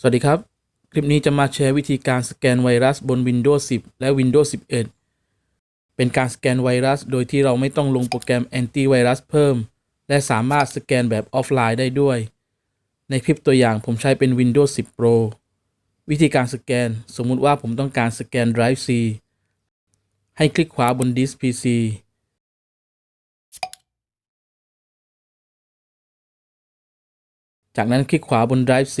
สวัสดีครับ คลิปนี้จะมาแชร์วิธีการสแกนไวรัสบน Windows 10 และ Windows 11 เป็นการสแกนไวรัส โดยที่เราไม่ต้องลงโปรแกรมแอนตี้ไวรัสเพิ่ม และสามารถสแกนแบบออฟไลน์ได้ด้วย ในคลิปตัวอย่างผมใช้เป็น Windows 10 Pro วิธีการสแกน สมมุติว่าผมต้องการสแกน Drive C ให้คลิกขวาบน Disk PC จากนั้นคลิกขวาบน Drive C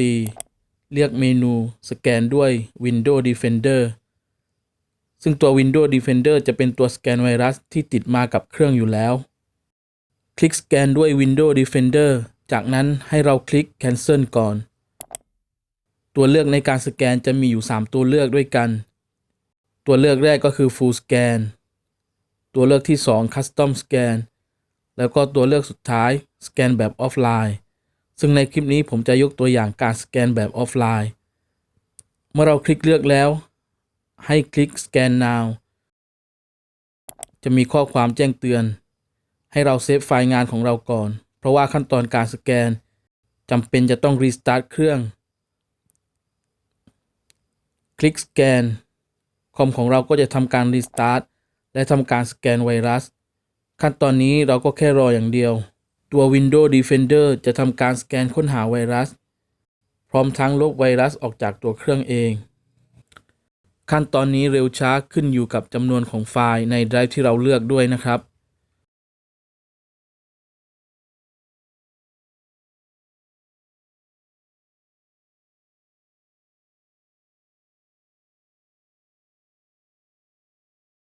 เลือกเมนูสแกนด้วย Windows Defender ซึ่งตัว Windows Defender จะเป็นตัวสแกนไวรัสที่ติดมากับเครื่องอยู่แล้ว คลิกสแกนด้วย Windows Defender จากนั้นให้เราคลิก Cancel ก่อน ตัวเลือกในการสแกนจะมีอยู่ 3 ตัวเลือกด้วยกัน ตัวเลือกแรกก็คือ Full Scan ตัวเลือกที่ 2 Custom Scan แล้วก็ตัวเลือกสุดท้าย สแกนแบบออฟไลน์ ซึ่งในคลิปนี้ผมจะยกตัวอย่างการสแกนแบบออฟไลน์ เมื่อเราคลิกเลือกแล้ว ให้คลิก Scan Now จะมีข้อความแจ้งเตือน ให้เราเซฟไฟล์งานของเราก่อน เพราะว่าขั้นตอนการสแกนจำเป็นจะต้องรีสตาร์ทเครื่อง คลิกสแกนคอมของเราก็จะทำการรีสตาร์ทและทำการสแกนไวรัส ขั้นตอนนี้เราก็แค่รออย่างเดียว ตัว Windows Defender จะทำการสแกนค้นหาไวรัส พร้อมทั้งลบไวรัสออกจากตัวเครื่องเอง ขั้นตอนนี้เร็วช้าขึ้นอยู่กับจำนวนของไฟล์ในไดรฟ์ที่เราเลือกด้วยนะครับ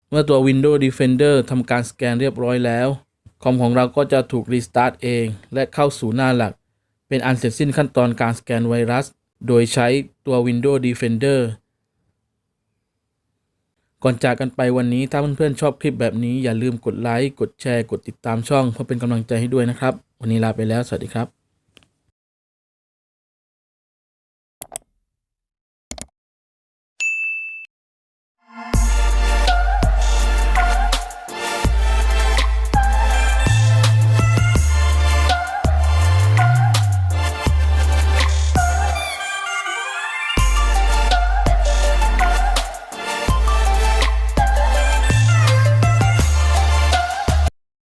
เมื่อตัว Windows Defender ทำการสแกนเรียบร้อยแล้ว คอมของเราก็จะถูกรีสตาร์ทเอง และเข้าสู่หน้าหลัก เป็นอันเสร็จสิ้นขั้นตอนการสแกนไวรัส โดยใช้ตัว Windows Defender ก่อนจากกันไปวันนี้ถ้าเพื่อนๆชอบคลิปแบบนี้อย่าลืมกดไลค์ กดแชร์ กดติดตามช่อง เพื่อเป็นกำลังใจให้ด้วยนะครับ วันนี้ลาไปแล้ว สวัสดีครับ